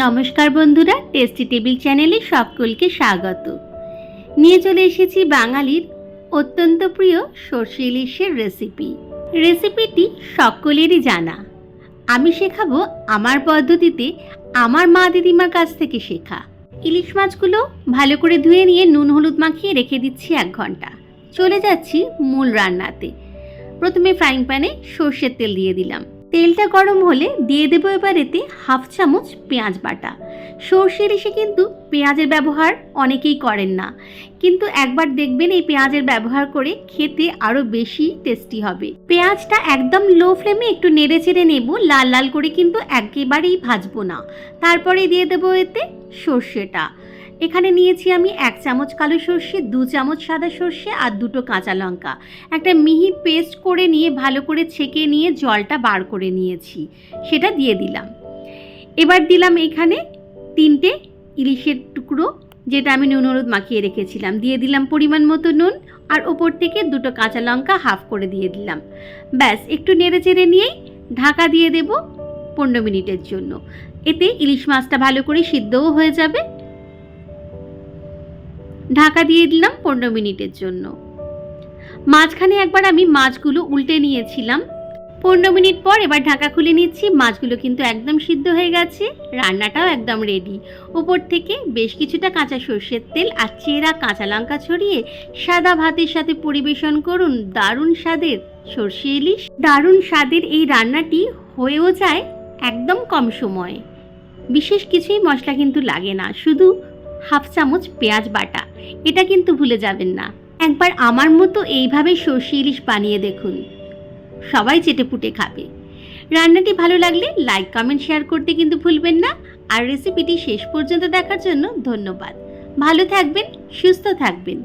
নমস্কার বন্ধুরা tasty table চ্যানেলে সকলকে স্বাগত। নিয়ে চলে এসেছি বাঙালির অত্যন্ত প্রিয় সর্ষে ইলিশের রেসিপি রেসিপিটি সকলেরই জানা। আমি শেখাবো আমার পদ্ধতিতে আমার মা দিদিমার কাছ থেকে শেখা। ইলিশ মাছগুলো ভালো করে ধুয়ে নিয়ে নুন হলুদ মাখিয়ে রেখে দিচ্ছি এক ঘণ্টা। চলে যাচ্ছি মূল রান্নাতে। প্রথমে ফ্রাইং প্যানে সর্ষের তেল দিয়ে দিলাম। তেলটা গরম হলে দিয়ে দেবো এবার এতে হাফ চামচ পেঁয়াজ বাটা। সর্ষে ইলিশে কিন্তু পেঁয়াজের ব্যবহার অনেকেই করেন না। কিন্তু একবার দেখবেন এই পেঁয়াজের ব্যবহার করে খেতে আরও বেশি টেস্টি হবে। পেঁয়াজটা একদম লো ফ্লেমে একটু নেড়ে চেড়ে নেব, লাল লাল করে কিন্তু একেবারেই ভাজবো না। তারপরে দিয়ে দেবো এতে সর্ষেটা। এখানে নিয়েছি আমি এক চামচ কালো সর্ষে, দু চামচ সাদা সর্ষে আর দুটো কাঁচা লঙ্কা। একটা মিহি পেস্ট করে নিয়ে ভালো করে ছেঁকে নিয়ে জলটা বার করে নিয়েছি। সেটা দিয়ে দিলাম। এবার দিলাম এখানে তিনটে ইলিশের টুকরো, যেটা আমি নুন হলুদ মাখিয়ে রেখেছিলাম। দিয়ে দিলাম পরিমাণ মতো নুন আর ওপর থেকে দুটো কাঁচা লঙ্কা হাফ করে দিয়ে দিলাম। ব্যাস, একটু নেড়ে চেড়ে নিয়েই ঢাকা দিয়ে দেব পনেরো মিনিটের জন্য। এতে ইলিশ মাছটা ভালো করে সিদ্ধও হয়ে যাবে। ঢাকা দিয়ে দিলাম পনেরো মিনিটের জন্য। মাঝখানে একবার আমি মাছগুলো উল্টে নিয়েছিলাম। পনেরো মিনিট পর এবার ঢাকা খুলে নিচ্ছি, মাছগুলো কিন্তু একদম সিদ্ধ হয়ে গেছে, রান্নাটাও একদম রেডি উপর থেকে বেশ কিছুটা কাঁচা সর্ষের তেল আর চেরা কাঁচা লঙ্কা ছড়িয়ে সাদা ভাতের সাথে পরিবেশন করুন, দারুণ স্বাদের সর্ষে ইলিশ। দারুণ স্বাদের এই রান্নাটি হয়েও যায় একদম কম সময়ে। বিশেষ কিছুই মশলা কিন্তু লাগে না, শুধু হাফ চামচ পেঁয়াজ বাটা। এটা কিন্তু ভুলে যাবেন না। একবার আমার মতো এইভাবে সর্ষে ইলিশ বানিয়ে দেখুন। সবাই চেটে পুটে খাবে। রান্নাটি ভালো লাগলে লাইক কমেন্ট শেয়ার করতে কিন্তু ভুলবেন না। আর রেসিপিটি শেষ পর্যন্ত দেখার জন্য ধন্যবাদ। ভালো থাকবেন, সুস্থ থাকবেন।